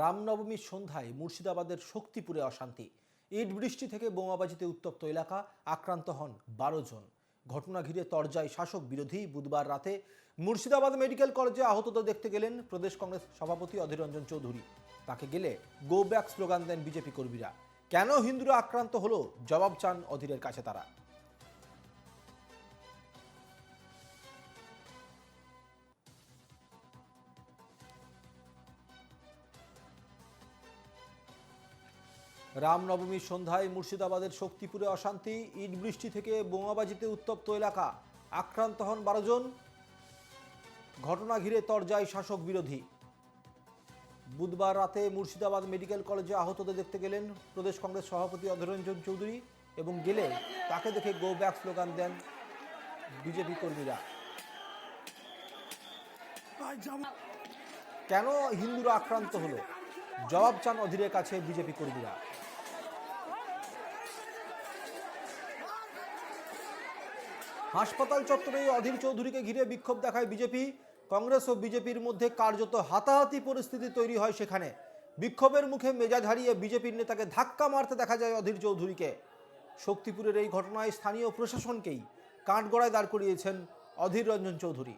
রামনবমীর সন্ধ্যায় মুর্শিদাবাদের শক্তিপুরে অশান্তি। ইট বৃষ্টি থেকে বোমাবাজিতে উত্তপ্ত এলাকা, আক্রান্ত হন বারো জন। ঘটনা ঘিরে তরজায় শাসক বিরোধী বুধবার রাতে মুর্শিদাবাদ মেডিকেল কলেজে আহতদের দেখতে গেলেন প্রদেশ কংগ্রেস সভাপতি অধীর রঞ্জন চৌধুরী। তাকে গেলে গো ব্যাক স্লোগান দেন বিজেপি কর্মীরা। কেন হিন্দুরা আক্রান্ত হলো? জবাব চান অধীরের কাছে তারা। রামনবমীর সন্ধ্যায় মুর্শিদাবাদের শক্তিপুরে অশান্তি, ইট বৃষ্টি থেকে বোমাবাজিতে উত্তপ্ত এলাকা। আক্রান্ত হন বারো জন। ঘটনা ঘিরে তরজায় শাসক বিরোধী। বুধবার রাতে মুর্শিদাবাদ মেডিকেল কলেজে আহতদের দেখতে গেলেন প্রদেশ কংগ্রেস সভাপতি অধীররঞ্জন চৌধুরী এবং গেলে তাকে দেখে গো ব্যাক স্লোগান দেন বিজেপি কর্মীরা। কেন হিন্দুরা আক্রান্ত হলো? জবাব চান অধীরের কাছে বিজেপি কর্মীরা। হাসপাতাল চত্বরে অধীর চৌধুরীকে ঘিরে বিক্ষোভ দেখায় বিজেপি। কংগ্রেস ও বিজেপির মধ্যে কার্যত হাতাহাতি পরিস্থিতি তৈরি হয় সেখানে। বিক্ষোভের মুখে মেজাজ হারিয়ে বিজেপির নেতাকে ধাক্কা মারতে দেখা যায় অধীর চৌধুরীকে। শক্তিপুরের এই ঘটনায় স্থানীয় প্রশাসনকেই কাঠগড়ায় দাঁড় করিয়েছেন অধীর রঞ্জন চৌধুরী।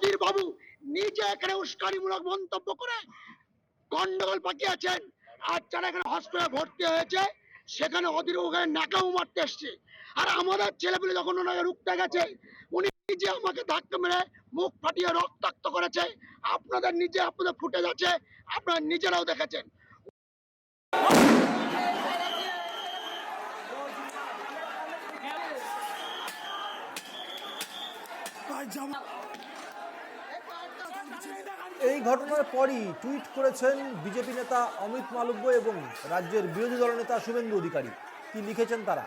অধীর বাবু নিজে এখানে উস্কানিমূলক মন্তব্য করে গন্ডগোল পাকিয়েছেন। আর যারা এখানে হসপিটালে ভর্তি হয়েছে, সেখানে অধীর ওখানে নাকাও মারতে এসছে। আর আমাদের ছেলেপুলে যখন ওনাকে রুখতে গেছে, উনি নিজে আমাকে ধাক্কা মেরে মুখ ফাটিয়ে রক্তাক্ত করেছে। আপনাদের নিজে আপনাদের ফুটে যাচ্ছে আপনারা নিজেরাও দেখেছেন। এই ঘটনার পরই টুইট করেছেন বিজেপি নেতা অমিত মালব্য এবং রাজ্যের বিরোধী দলনেতা শুভেন্দু অধিকারী। কি লিখেছেন তারা?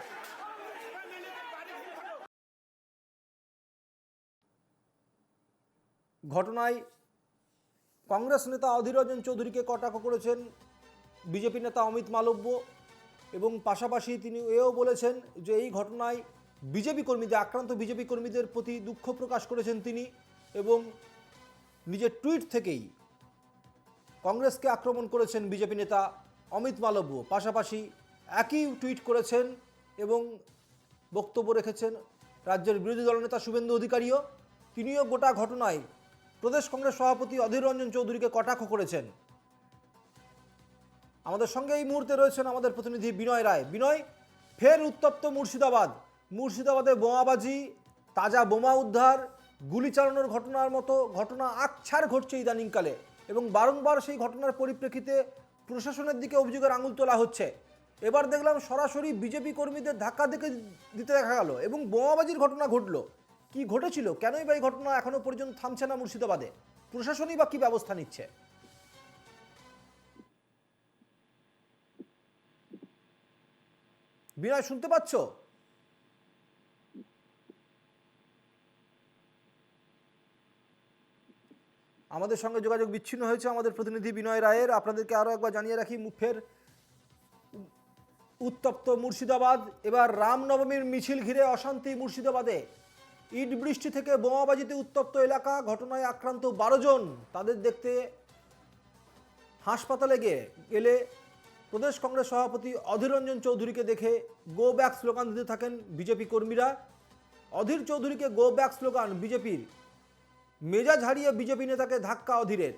ঘটনায় কংগ্রেস নেতা অধীর রঞ্জন চৌধুরীকে কটাক্ষ করেছেন বিজেপি নেতা অমিত মালব্য এবং পাশাপাশি তিনি এও বলেছেন যে এই ঘটনায় বিজেপি কর্মীদের, আক্রান্ত বিজেপি কর্মীদের প্রতি দুঃখ প্রকাশ করেছেন তিনি এবং নিজের টুইট থেকেই কংগ্রেসকে আক্রমণ করেছেন বিজেপি নেতা অমিত মালব্য। পাশাপাশি একই টুইট করেছেন এবং বক্তব্য রেখেছেন রাজ্যের বিরোধী দলনেতা শুভেন্দু অধিকারীও। তিনিও গোটা ঘটনায় প্রদেশ কংগ্রেস সভাপতি অধীর রঞ্জন চৌধুরীকে কটাক্ষ করেছেন। আমাদের সঙ্গে এই মুহূর্তে রয়েছেন আমাদের প্রতিনিধি বিনয় রায়। বিনয়, ফের উত্তপ্ত মুর্শিদাবাদ। মুর্শিদাবাদে বোমাবাজি, তাজা বোমা উদ্ধার গুলি চালানোর ঘটনার মতো ঘটনা আকছার ঘটছে ইদানিংকালে এবং বারংবার সেই ঘটনার পরিপ্রেক্ষিতে প্রশাসনের দিকে অভিযোগের আঙুল তোলা হচ্ছে। এবার দেখলাম সরাসরি বিজেপি কর্মীদের ধাক্কা দিকে দিতে দেখা গেল এবং বোমাবাজির ঘটনা ঘটলো। কি ঘটেছিল? কেনই বা এই ঘটনা এখনও পর্যন্ত থামছে না মুর্শিদাবাদে? প্রশাসনই বা কি ব্যবস্থা নিচ্ছে? বিনয়, শুনতে পাচ্ছ? আমাদের সঙ্গে যোগাযোগ বিচ্ছিন্ন হয়েছে আমাদের প্রতিনিধি বিনয় রায়ের। আপনাদেরকে আরও একবার জানিয়ে রাখি মু- ফের উত্তপ্ত মুর্শিদাবাদ, এবার রামনবমীর মিছিল ঘিরে অশান্তি মুর্শিদাবাদে। ইট বৃষ্টি থেকে বোমাবাজিতে উত্তপ্ত এলাকা, ঘটনায় আক্রান্ত বারো জন। তাদের দেখতে হাসপাতালে গিয়ে গেলে প্রদেশ কংগ্রেস সভাপতি অধীর রঞ্জন চৌধুরীকে দেখে গো ব্যাক স্লোগান দিতে থাকেন বিজেপি কর্মীরা। অধীর চৌধুরীকে গো ব্যাক স্লোগান বিজেপির মেজাজ হারিয়ে বিজেপি নেতাকে ধাক্কা অধীরের।